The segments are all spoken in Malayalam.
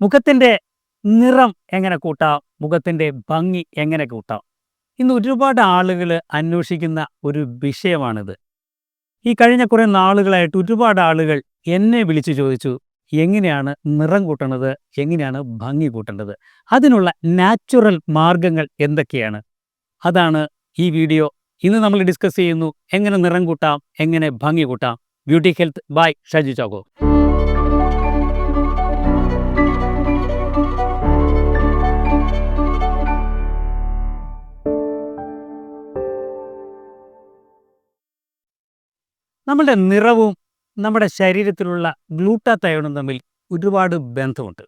മുഖത്തിന്റെ നിറം എങ്ങനെ കൂട്ടാം? മുഖത്തിന്റെ ഭംഗി എങ്ങനെ കൂട്ടാം? ഇന്ന് ഒരുപാട് ആളുകൾ അന്വേഷിക്കുന്ന ഒരു വിഷയമാണിത്. ഈ കഴിഞ്ഞ കുറേ നാളുകളായിട്ട് ഒരുപാട് ആളുകൾ എന്നെ വിളിച്ചു ചോദിച്ചു എങ്ങനെയാണ് നിറം കൂട്ടണത്? എങ്ങനെയാണ് ഭംഗി കൂട്ടേണ്ടത്? അതിനുള്ള നാച്ചുറൽ മാർഗങ്ങൾ എന്തൊക്കെയാണ്? അതാണ് ഈ വീഡിയോ. ഇന്ന് നമ്മൾ ഡിസ്കസ് ചെയ്യുന്നു എങ്ങനെ നിറം കൂട്ടാം? എങ്ങനെ ഭംഗി കൂട്ടാം? ബ്യൂട്ടി ഹെൽത്ത് ബൈ ഷജി ചോക്കോ. നമ്മുടെ നിറവും നമ്മുടെ ശരീരത്തിലുള്ള ഗ്ലൂട്ടാത്തയോണും തമ്മിൽ ഒരുപാട് ബന്ധമുണ്ട്.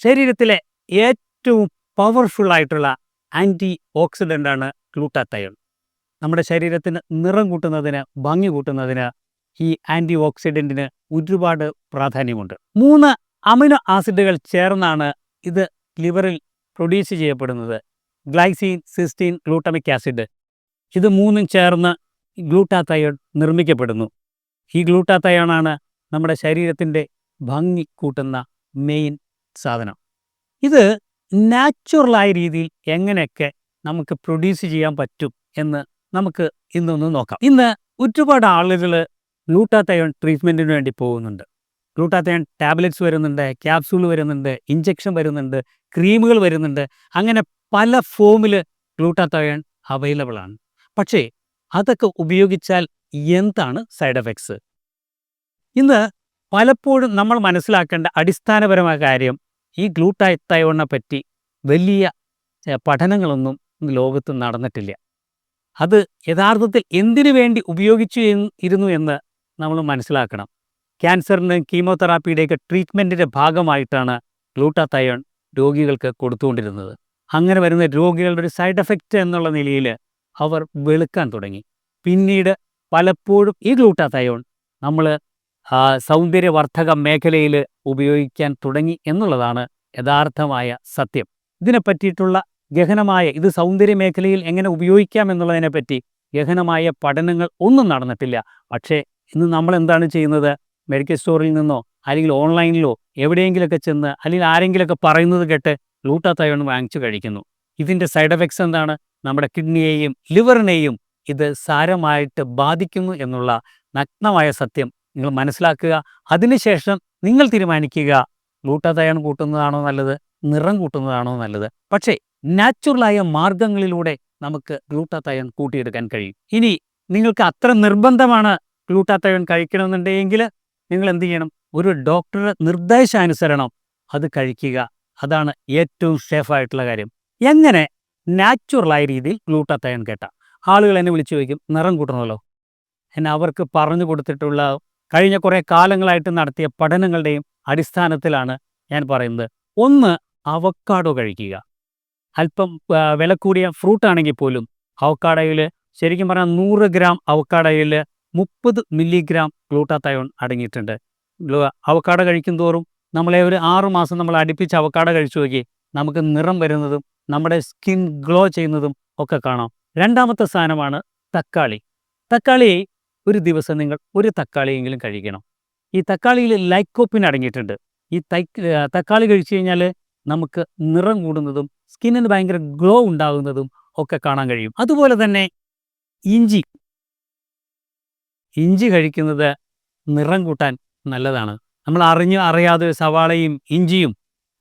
ശരീരത്തിലെ ഏറ്റവും പവർഫുൾ ആയിട്ടുള്ള ആന്റി ഓക്സിഡന്റാണ് ഗ്ലൂട്ടാത്തയോൺ. നമ്മുടെ ശരീരത്തിന് നിറം കൂട്ടുന്നതിന് ഭംഗി കൂട്ടുന്നതിന് ഈ ആന്റി ഓക്സിഡന്റിന് ഒരുപാട് പ്രാധാന്യമുണ്ട്. മൂന്ന് അമിനോ ആസിഡുകൾ ചേർന്നാണ് ഇത് ലിവറിൽ പ്രൊഡ്യൂസ് ചെയ്യപ്പെടുന്നത്. Glycine cysteine glutamic acid. ഇത് മൂന്നും ചേർന്ന് ഗ്ലൂട്ടാത്തയോൺ നിർമ്മിക്കപ്പെടുന്നു. ഈ ഗ്ലൂട്ടാത്തയോണാണ് നമ്മുടെ ശരീരത്തിന്റെ ഭംഗി കൂട്ടുന്ന മെയിൻ സാധനം. ഇത് നാച്ചുറലായ രീതിയിൽ എങ്ങനെയൊക്കെ നമുക്ക് പ്രൊഡ്യൂസ് ചെയ്യാൻ പറ്റും എന്ന് നമുക്ക് ഇന്നൊന്ന് നോക്കാം. ഇന്ന് ഒരുപാട് ആളുകൾ ഗ്ലൂട്ടാത്തയോൺ ട്രീറ്റ്മെന്റിന് വേണ്ടി പോകുന്നുണ്ട്. ഗ്ലൂട്ടാത്തയോൺ ടാബ്ലറ്റ്സ് വരുന്നുണ്ട് ക്യാപ്സൂൾ വരുന്നുണ്ട് ഇഞ്ചക്ഷൻ വരുന്നുണ്ട് ക്രീമുകൾ വരുന്നുണ്ട്. അങ്ങനെ പല ഫോമിൽ ഗ്ലൂട്ടാത്തയോൺ അവൈലബിൾ ആണ്. പക്ഷേ അതൊക്കെ ഉപയോഗിച്ചാൽ എന്താണ് സൈഡ് എഫക്ട്സ്? ഇന്ന് പലപ്പോഴും നമ്മൾ മനസ്സിലാക്കേണ്ട അടിസ്ഥാനപരമായ കാര്യം ഈ ഗ്ലൂട്ടാത്തയോണിനെ പറ്റി വലിയ പഠനങ്ങളൊന്നും ലോകത്ത് നടന്നിട്ടില്ല. അത് യഥാർത്ഥത്തിൽ എന്തിനു വേണ്ടി ഉപയോഗിച്ചു ഇരുന്നു എന്ന് നമ്മൾ മനസ്സിലാക്കണം. ക്യാൻസറിന് കീമോതെറാപ്പിയുടെയൊക്കെ ട്രീറ്റ്മെന്റിന്റെ ഭാഗമായിട്ടാണ് ഗ്ലൂട്ടാത്തയോൺ രോഗികൾക്ക് കൊടുത്തുകൊണ്ടിരുന്നത്. അങ്ങനെ വരുന്ന രോഗികളുടെ ഒരു സൈഡ് എഫക്റ്റ് എന്നുള്ള നിലയിൽ അവർ വെളുക്കാൻ തുടങ്ങി. പിന്നീട് പലപ്പോഴും ഈ ഗ്ലൂട്ടാതയോൺ നമ്മൾ സൗന്ദര്യവർദ്ധക മേഖലയിൽ ഉപയോഗിക്കാൻ തുടങ്ങി എന്നുള്ളതാണ് യഥാർത്ഥമായ സത്യം. ഇതിനെ പറ്റിയിട്ടുള്ള ഗഹനമായ ഇത് സൗന്ദര്യ മേഖലയിൽ എങ്ങനെ ഉപയോഗിക്കാം എന്നുള്ളതിനെപ്പറ്റി ഗഹനമായ പഠനങ്ങൾ ഒന്നും നടന്നിട്ടില്ല. പക്ഷേ ഇന്ന് നമ്മൾ എന്താണ് ചെയ്യുന്നത്? മെഡിക്കൽ സ്റ്റോറിൽ നിന്നോ അല്ലെങ്കിൽ ഓൺലൈനിലോ എവിടെയെങ്കിലുമൊക്കെ ചെന്ന് അല്ലെങ്കിൽ ആരെങ്കിലുമൊക്കെ പറയുന്നത് കേട്ട് ഗ്ലൂട്ടാത്തയോൺ വാങ്ങിച്ചു കഴിക്കുന്നു. ഇതിന്റെ സൈഡ് എഫക്ട്സ് എന്താണ്? നമ്മുടെ കിഡ്നിയെയും ലിവറിനെയും ഇത് സാരമായിട്ട് ബാധിക്കുന്നു എന്നുള്ള നഗ്നമായ സത്യം നിങ്ങൾ മനസ്സിലാക്കുക. അതിനുശേഷം നിങ്ങൾ തീരുമാനിക്കുക ഗ്ലൂട്ടാത്തയോൺ കൂട്ടുന്നതാണോ നല്ലത് നിറം കൂട്ടുന്നതാണോ നല്ലത്. പക്ഷേ നാച്ചുറലായ മാർഗങ്ങളിലൂടെ നമുക്ക് ഗ്ലൂട്ടാത്തയോൺ കൂട്ടിയെടുക്കാൻ കഴിയും. ഇനി നിങ്ങൾക്ക് അത്ര നിർബന്ധമാണ് ഗ്ലൂട്ടാത്തയോൺ കഴിക്കണമെന്നുണ്ടെങ്കിൽ നിങ്ങൾ എന്ത് ചെയ്യണം? ഒരു ഡോക്ടറുടെ നിർദ്ദേശാനുസരണം അത് കഴിക്കുക. അതാണ് ഏറ്റവും സേഫായിട്ടുള്ള കാര്യം. എങ്ങനെ നാച്ചുറലായ രീതിയിൽ ഗ്ലൂട്ടാത്തയോൺ കേട്ട. ആളുകൾ എന്നെ വിളിച്ചു ചോദിക്കും നിറം കൂട്ടണമല്ലോ എന്നെ അവർക്ക് പറഞ്ഞു കൊടുത്തിട്ടുള്ള കഴിഞ്ഞ കുറേ കാലങ്ങളായിട്ട് നടത്തിയ പഠനങ്ങളുടെയും അടിസ്ഥാനത്തിലാണ് ഞാൻ പറയുന്നത്. ഒന്ന് അവക്കാഡോ കഴിക്കുക. അല്പം വില കൂടിയ ഫ്രൂട്ടാണെങ്കിൽ പോലും അവക്കാഡോയിൽ ശരിക്കും പറഞ്ഞാൽ നൂറ് ഗ്രാം അവക്കാഡോയിൽ മുപ്പത് മില്ലിഗ്രാം ഗ്ലൂട്ടാത്തയോൺ അടങ്ങിയിട്ടുണ്ട്. അവക്കാട കഴിക്കും തോറും നമ്മളെ ഒരു ആറുമാസം നമ്മൾ അടുപ്പിച്ച് അവക്കാട കഴിച്ചു നോക്കി നമുക്ക് നിറം വരുന്നതും നമ്മുടെ സ്കിൻ ഗ്ലോ ചെയ്യുന്നതും ഒക്കെ കാണാം. രണ്ടാമത്തെ സാധനമാണ് തക്കാളി. തക്കാളി ഒരു ദിവസം നിങ്ങൾ ഒരു തക്കാളിയെങ്കിലും കഴിക്കണം. ഈ തക്കാളിയിൽ ലൈക്കോപ്പിൻ അടങ്ങിയിട്ടുണ്ട്. ഈ തക്കാളി കഴിച്ചു കഴിഞ്ഞാൽ നമുക്ക് നിറം കൂടുന്നതും സ്കിന്നിന് ഭയങ്കര ഗ്ലോ ഉണ്ടാകുന്നതും ഒക്കെ കാണാൻ കഴിയും. അതുപോലെ തന്നെ ഇഞ്ചി. ഇഞ്ചി കഴിക്കുന്നത് നിറം കൂട്ടാൻ നല്ലതാണ്. നമ്മൾ അറിഞ്ഞു അറിയാതെ സവാളയും ഇഞ്ചിയും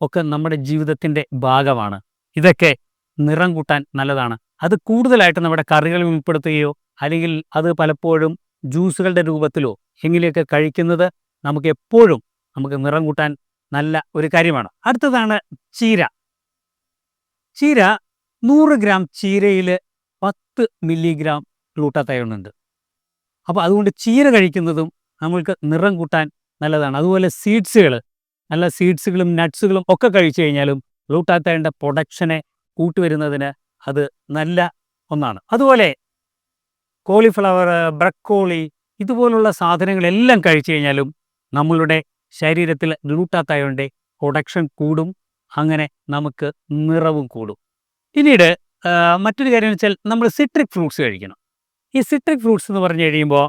ഒക്കെ നമ്മുടെ ജീവിതത്തിന്റെ ഭാഗമാണ്. ഇതൊക്കെ നിറം കൂട്ടാൻ നല്ലതാണ്. അത് കൂടുതലായിട്ട് നമ്മുടെ കറികളിൽ ഉൾപ്പെടുത്തുകയോ അല്ലെങ്കിൽ അത് പലപ്പോഴും ജ്യൂസുകളുടെ രൂപത്തിലോ എങ്ങനെയൊക്കെ കഴിക്കുന്നത് നമുക്ക് എപ്പോഴും നമുക്ക് നിറം കൂട്ടാൻ നല്ല ഒരു കാര്യമാണ്. അടുത്തതാണ് ചീര. ചീര നൂറ് ഗ്രാം ചീരയിൽ പത്ത് മില്ലിഗ്രാം ഗ്ലൂട്ടാത്തയോണുണ്ട് അപ്പോൾ അതുകൊണ്ട് ചീര കഴിക്കുന്നതും നമ്മൾക്ക് നിറം കൂട്ടാൻ നല്ലതാണ്. അതുപോലെ സീഡ്സുകൾ നല്ല സീഡ്സുകളും നട്ട്സുകളും ഒക്കെ കഴിച്ചു കഴിഞ്ഞാലും ഗ്ലൂട്ടാത്തയോണിന്റെ പ്രൊഡക്ഷനെ കൂട്ടുവരുന്നതിന് അത് നല്ല ഒന്നാണ്. അതുപോലെ കോളിഫ്ലവർ ബ്രക്കോളി ഇതുപോലുള്ള സാധനങ്ങളെല്ലാം കഴിച്ചു കഴിഞ്ഞാലും നമ്മളുടെ ശരീരത്തിൽ ഗ്ലൂട്ടാത്തയോണിന്റെ പ്രൊഡക്ഷൻ കൂടും അങ്ങനെ നമുക്ക് നിറവും കൂടും. പിന്നീട് മറ്റൊരു കാര്യം വെച്ചാൽ നമ്മൾ സിട്രിക് ഫ്രൂട്ട്സ് കഴിക്കണം. ഈ സിട്രിക് ഫ്രൂട്ട്സ് എന്ന് പറഞ്ഞു കഴിയുമ്പോൾ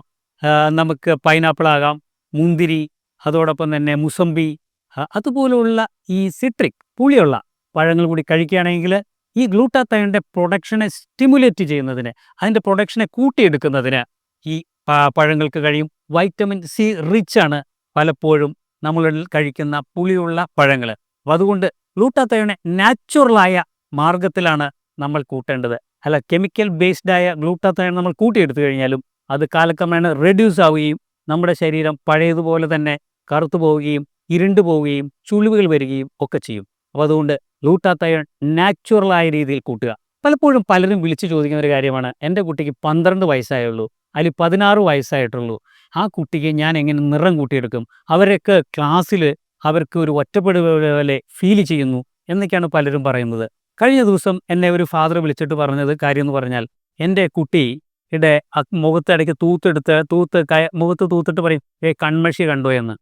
നമുക്ക് പൈനാപ്പിൾ ആകാം മുന്തിരി അതോടൊപ്പം തന്നെ മുസംബി അതുപോലുള്ള ഈ സിട്രിക് പുളിയുള്ള പഴങ്ങൾ കൂടി കഴിക്കുകയാണെങ്കിൽ ഈ ഗ്ലൂട്ടാത്തയോണിന്റെ പ്രൊഡക്ഷനെ സ്റ്റിമുലേറ്റ് ചെയ്യുന്നതിന് അതിന്റെ പ്രൊഡക്ഷനെ കൂട്ടിയെടുക്കുന്നതിന് ഈ പഴങ്ങൾക്ക് കഴിയും. വൈറ്റമിൻ സി റിച്ച് ആണ് പലപ്പോഴും നമ്മൾ കഴിക്കുന്ന പുളിയുള്ള പഴങ്ങൾ. അതുകൊണ്ട് ഗ്ലൂട്ടാത്തയോണെ നാച്ചുറലായ മാർഗത്തിലാണ് നമ്മൾ കൂട്ടേണ്ടത്. അല്ല കെമിക്കൽ ബേസ്ഡ് ആയ ഗ്ലൂട്ടാത്തയോൺ നമ്മൾ കൂട്ടിയെടുത്തു കഴിഞ്ഞാലും അത് കാലക്രമേണ റെഡ്യൂസ് ആവുകയും നമ്മുടെ ശരീരം പഴയതുപോലെ തന്നെ കറുത്തു പോവുകയും ഇരുണ്ടു പോവുകയും ചുളിവുകൾ വരികയും ഒക്കെ ചെയ്യും. അപ്പോൾ അതുകൊണ്ട് ഗ്ലൂട്ടാത്തയോൺ നാച്ചുറലായ രീതിയിൽ കൂട്ടുക. പലപ്പോഴും പലരും വിളിച്ചു ചോദിക്കുന്ന ഒരു കാര്യമാണ് എന്റെ കുട്ടിക്ക് പന്ത്രണ്ട് വയസ്സായുള്ളൂ അതിൽ പതിനാറ് വയസ്സായിട്ടുള്ളൂ. ആ കുട്ടിക്ക് ഞാൻ എങ്ങനെ നിറം കൂട്ടിയെടുക്കും? അവരൊക്കെ ക്ലാസ്സിൽ അവർക്ക് ഒരു ഒറ്റപ്പെടുക പോലെ ഫീൽ ചെയ്യുന്നു എന്നൊക്കെയാണ് പലരും പറയുന്നത്. കഴിഞ്ഞ ദിവസം എന്നെ ഒരു ഫാദർ വിളിച്ചിട്ട് പറഞ്ഞത് കാര്യം എന്ന് പറഞ്ഞാൽ എന്റെ കുട്ടി ഇടെ മുഖത്തിടയ്ക്ക് തൂത്തെടുത്ത് തൂത്ത് കയ മുഖത്ത് തൂത്തിട്ട് പറയും ഏ കൺമഷി കണ്ടോ എന്ന്.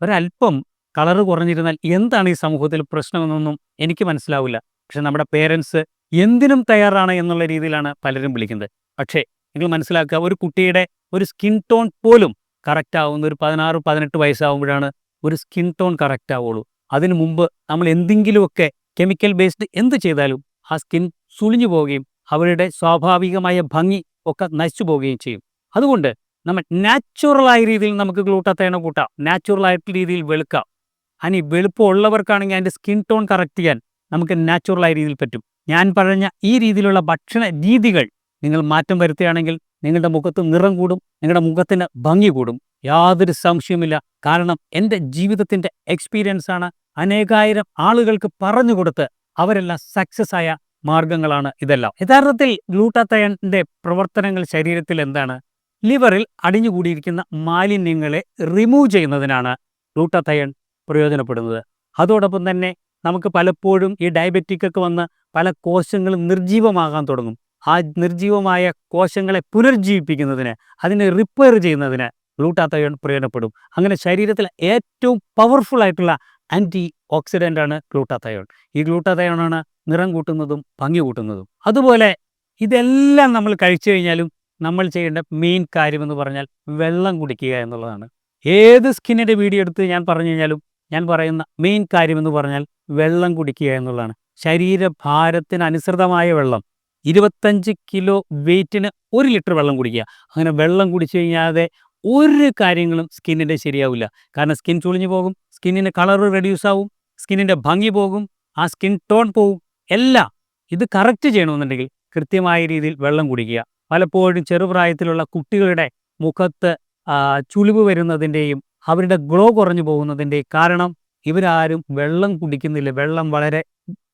ഒരല്പം കളറ് കുറഞ്ഞിരുന്നാൽ എന്താണ് ഈ സമൂഹത്തിൽ പ്രശ്നമെന്നൊന്നും എനിക്ക് മനസ്സിലാവില്ല. പക്ഷെ നമ്മുടെ പേരൻസ് എന്തിനും തയ്യാറാണ് എന്നുള്ള രീതിയിലാണ് പലരും വിളിക്കുന്നത്. പക്ഷേ നിങ്ങൾ മനസ്സിലാക്കുക ഒരു കുട്ടിയുടെ ഒരു സ്കിൻ ടോൺ പോലും കറക്റ്റ് ആവുന്ന ഒരു പതിനാറ് പതിനെട്ട് വയസ്സാവുമ്പോഴാണ് ഒരു സ്കിൻ ടോൺ കറക്റ്റ് ആവുള്ളൂ. അതിനു മുമ്പ് നമ്മൾ എന്തെങ്കിലുമൊക്കെ കെമിക്കൽ ബേസ്ഡ് എന്ത് ചെയ്താലും ആ സ്കിൻ സുളിഞ്ഞു പോവുകയും അവരുടെ സ്വാഭാവികമായ ഭംഗി ഒക്കെ നശിച്ചു പോവുകയും ചെയ്യും. അതുകൊണ്ട് നമ്മൾ നാച്ചുറലായ രീതിയിൽ നമുക്ക് ഗ്ലൂട്ടാത്തേണ കൂട്ടാം. നാച്ചുറലായിട്ടുള്ള രീതിയിൽ വെളുക്കാം. അനി വെളുപ്പമുള്ളവർക്കാണെങ്കിൽ അതിന്റെ സ്കിൻ ടോൺ കറക്റ്റ് ചെയ്യാൻ നമുക്ക് നാച്ചുറലായ രീതിയിൽ പറ്റും. ഞാൻ പറഞ്ഞ ഈ രീതിയിലുള്ള ഭക്ഷണ രീതികൾ നിങ്ങൾ മാറ്റം വരുത്തുകയാണെങ്കിൽ നിങ്ങളുടെ മുഖത്ത് നിറം കൂടും നിങ്ങളുടെ മുഖത്തിന് ഭംഗി കൂടും. യാതൊരു സംശയമില്ല കാരണം എന്റെ ജീവിതത്തിന്റെ എക്സ്പീരിയൻസാണ് അനേകായിരം ആളുകൾക്ക് പറഞ്ഞു കൊടുത്ത് അവരെല്ലാം സക്സസ് ആയ മാർഗങ്ങളാണ് ഇതെല്ലാം. യഥാർത്ഥത്തിൽ ഗ്ലൂട്ടാത്തയന്റെ പ്രവർത്തനങ്ങൾ ശരീരത്തിൽ എന്താണ്? ലിവറിൽ അടിഞ്ഞുകൂടിയിരിക്കുന്ന മാലിന്യങ്ങളെ റിമൂവ് ചെയ്യുന്നതിനാണ് ഗ്ലൂട്ടാത്തയൺ പ്രയോജനപ്പെടുന്നത്. അതോടൊപ്പം തന്നെ നമുക്ക് പലപ്പോഴും ഈ ഡയബറ്റിക് ഒക്കെ വന്ന് പല കോശങ്ങളും നിർജീവമാകാൻ തുടങ്ങും. ആ നിർജീവമായ കോശങ്ങളെ പുനർജീവിപ്പിക്കുന്നതിന് അതിനെ റിപ്പയർ ചെയ്യുന്നതിന് ഗ്ലൂട്ടാത്തയോൺ പ്രയോജനപ്പെടും. അങ്ങനെ ശരീരത്തിൽ ഏറ്റവും പവർഫുൾ ആയിട്ടുള്ള ആന്റി ഓക്സിഡന്റ് ആണ് ഗ്ലൂട്ടാത്തയോൺ ഈ ഗ്ലൂട്ടാത്തയോണാണ് നിറം കൂട്ടുന്നതും ഭംഗി കൂട്ടുന്നതും. അതുപോലെ ഇതെല്ലാം നമ്മൾ കഴിച്ചു കഴിഞ്ഞാലും നമ്മൾ ചെയ്യേണ്ട മെയിൻ കാര്യമെന്ന് പറഞ്ഞാൽ വെള്ളം കുടിക്കുക എന്നുള്ളതാണ്. ഏത് സ്കിന്നിന്റെ വീഡിയോ എടുത്ത് ഞാൻ പറഞ്ഞു കഴിഞ്ഞാലും ഞാൻ പറയുന്ന മെയിൻ കാര്യം എന്ന് പറഞ്ഞാൽ വെള്ളം കുടിക്കുക എന്നുള്ളതാണ്. ശരീരഭാരത്തിന് അനുസൃതമായ വെള്ളം. ഇരുപത്തഞ്ച് കിലോ വെയിറ്റിന് ഒരു ലിറ്റർ വെള്ളം കുടിക്കുക. അങ്ങനെ വെള്ളം കുടിച്ചു കഴിഞ്ഞാതെ ഒരു കാര്യങ്ങളും സ്കിന്നിന്റെ ശരിയാവില്ല. കാരണം സ്കിൻ ചുളിഞ്ഞു പോകും സ്കിന്നിന്റെ കളർ റെഡ്യൂസ് ആവും സ്കിന്നിന്റെ ഭംഗി പോകും ആ സ്കിൻ ടോൺ പോകും എല്ലാം ഇത് കറക്റ്റ് ചെയ്യണമെന്നുണ്ടെങ്കിൽ കൃത്യമായ രീതിയിൽ വെള്ളം കുടിക്കുക. പലപ്പോഴും ചെറുപ്രായത്തിലുള്ള കുട്ടികളുടെ മുഖത്ത് ചുളിവ് വരുന്നതിന്റെയും അവരുടെ ഗ്ലോ കുറഞ്ഞു പോകുന്നതിന്റെ കാരണം ഇവരാരും വെള്ളം കുടിക്കുന്നില്ല. വെള്ളം വളരെ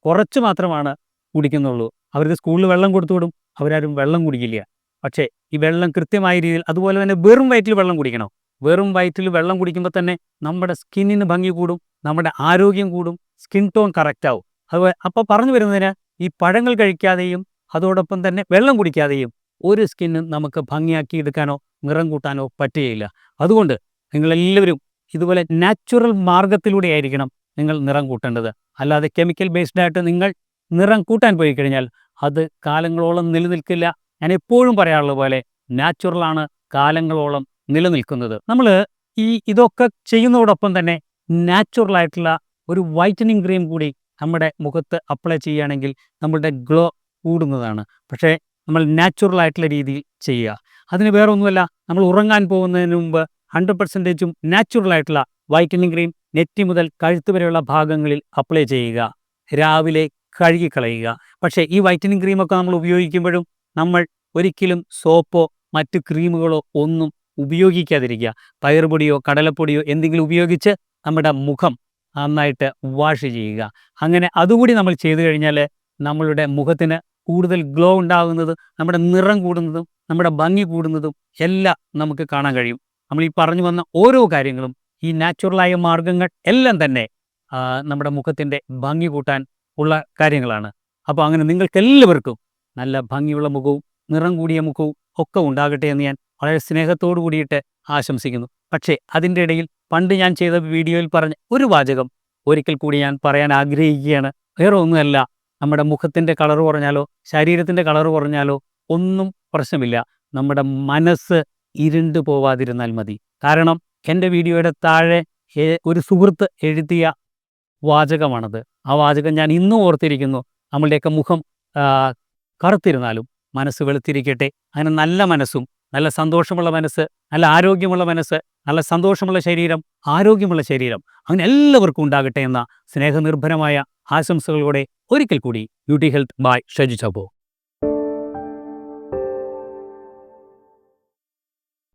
കുറച്ച് മാത്രമാണ് കുടിക്കുന്നുള്ളൂ. അവർക്ക് സ്കൂളിൽ വെള്ളം കൊടുത്തു വിടും. അവരാരും വെള്ളം കുടിക്കില്ല. പക്ഷേ ഈ വെള്ളം കൃത്യമായ രീതിയിൽ അതുപോലെ തന്നെ വെറും വയറ്റിൽ വെള്ളം കുടിക്കണം. വെറും വയറ്റിൽ വെള്ളം കുടിക്കുമ്പോൾ തന്നെ നമ്മുടെ സ്കിന്നിന് ഭംഗി കൂടും. നമ്മുടെ ആരോഗ്യം കൂടും. സ്കിൻ ടോൺ കറക്റ്റ് ആവും. അതുപോലെ അപ്പോൾ പറഞ്ഞു വരുന്നതിന് ഈ പഴങ്ങൾ കഴിക്കാതെയും അതോടൊപ്പം തന്നെ വെള്ളം കുടിക്കാതെയും ഒരു സ്കിന്നും നമുക്ക് ഭംഗിയാക്കി എടുക്കാനോ നിറം കൂട്ടാനോ പറ്റുകയില്ല. അതുകൊണ്ട് നിങ്ങളെല്ലാവരും ഇതുപോലെ നാച്ചുറൽ മാർഗത്തിലൂടെ ആയിരിക്കണം നിങ്ങൾ നിറം കൂട്ടേണ്ടത്. അല്ലാതെ കെമിക്കൽ ബേസ്ഡ് ആയിട്ട് നിങ്ങൾ നിറം കൂട്ടാൻ പോയി കഴിഞ്ഞാൽ അത് കാലങ്ങളോളം നിലനിൽക്കില്ല. ഞാൻ എപ്പോഴും പറയാറുള്ള പോലെ നാച്ചുറലാണ് കാലങ്ങളോളം നിലനിൽക്കുന്നത്. നമ്മൾ ഈ ഇതൊക്കെ ചെയ്യുന്നതോടൊപ്പം തന്നെ നാച്ചുറലായിട്ടുള്ള ഒരു വൈറ്റനിങ് ക്രീം കൂടി നമ്മുടെ മുഖത്ത് അപ്ലൈ ചെയ്യുകയാണെങ്കിൽ നമ്മുടെ ഗ്ലോ കൂടുന്നതാണ്. പക്ഷേ നമ്മൾ നാച്ചുറൽ ആയിട്ടുള്ള രീതിയിൽ ചെയ്യുക. അതിന് വേറെ ഒന്നുമല്ല നമ്മൾ ഉറങ്ങാൻ പോകുന്നതിന് മുമ്പ് ഹൺഡ്രഡ് പെർസെന്റേജും നാച്ചുറൽ ആയിട്ടുള്ള വൈറ്റനിങ് ക്രീം നെറ്റി മുതൽ കഴുത്ത് വരെയുള്ള ഭാഗങ്ങളിൽ അപ്ലൈ ചെയ്യുക. രാവിലെ കഴുകിക്കളയുക. പക്ഷേ ഈ വൈറ്റനിങ് ക്രീമൊക്കെ നമ്മൾ ഉപയോഗിക്കുമ്പോഴും നമ്മൾ ഒരിക്കലും സോപ്പോ മറ്റു ക്രീമുകളോ ഒന്നും ഉപയോഗിക്കാതിരിക്കുക. പയറുപൊടിയോ കടലപ്പൊടിയോ എന്തെങ്കിലും ഉപയോഗിച്ച് നമ്മുടെ മുഖം നന്നായിട്ട് വാഷ് ചെയ്യുക. അങ്ങനെ അതുകൂടി നമ്മൾ ചെയ്തു കഴിഞ്ഞാൽ നമ്മളുടെ മുഖത്തിന് കൂടുതൽ ഗ്ലോ ഉണ്ടാകുന്നതും നമ്മുടെ നിറം കൂടുന്നതും നമ്മുടെ ഭംഗി കൂടുന്നതും എല്ലാം നമുക്ക് കാണാൻ കഴിയും. നമ്മൾ ഈ പറഞ്ഞു വന്ന ഓരോ കാര്യങ്ങളും ഈ നാച്ചുറലായ മാർഗങ്ങൾ എല്ലാം തന്നെ നമ്മുടെ മുഖത്തിന്റെ ഭംഗി കൂട്ടാൻ ഉള്ള കാര്യങ്ങളാണ്. അപ്പോൾ അങ്ങനെ നിങ്ങൾക്കെല്ലാവർക്കും നല്ല ഭംഗിയുള്ള മുഖവും നിറം കൂടിയ മുഖവും ഒക്കെ ഉണ്ടാകട്ടെ എന്ന് ഞാൻ വളരെ സ്നേഹത്തോടു കൂടിയിട്ട് ആശംസിക്കുന്നു. പക്ഷേ അതിന്റെ ഇടയിൽ പണ്ട് ഞാൻ ചെയ്ത വീഡിയോയിൽ പറഞ്ഞ ഒരു വാചകം ഒരിക്കൽ കൂടി ഞാൻ പറയാൻ ആഗ്രഹിക്കുകയാണ്. വേറെ ഒന്നുമല്ല നമ്മുടെ മുഖത്തിന്റെ കളർ കുറഞ്ഞാലോ ശരീരത്തിന്റെ കളർ കുറഞ്ഞാലോ ഒന്നും പ്രശ്നമില്ല. നമ്മുടെ മനസ്സ് ഇരുണ്ടു പോവാതിരുന്നാൽ മതി. കാരണം എന്റെ വീഡിയോയുടെ താഴെ ഒരു സുഹൃത്ത് എഴുതിയ വാചകമാണത്. ആ വാചകം ഞാൻ ഇന്നും ഓർത്തിരിക്കുന്നു. നമ്മളുടെയൊക്കെ മുഖം കറുത്തിരുന്നാലും മനസ്സ് വെളുത്തിരിക്കട്ടെ. അങ്ങനെ നല്ല മനസ്സും നല്ല സന്തോഷമുള്ള മനസ്സ് നല്ല ആരോഗ്യമുള്ള മനസ്സ് നല്ല സന്തോഷമുള്ള ശരീരം ആരോഗ്യമുള്ള ശരീരം അങ്ങനെ എല്ലാവർക്കും ഉണ്ടാകട്ടെ എന്ന സ്നേഹനിർഭരമായ ആശംസകളോടെ ഒരിക്കൽ കൂടി ബ്യൂട്ടി ഹെൽത്ത് ബൈ ഷജി ചബോ.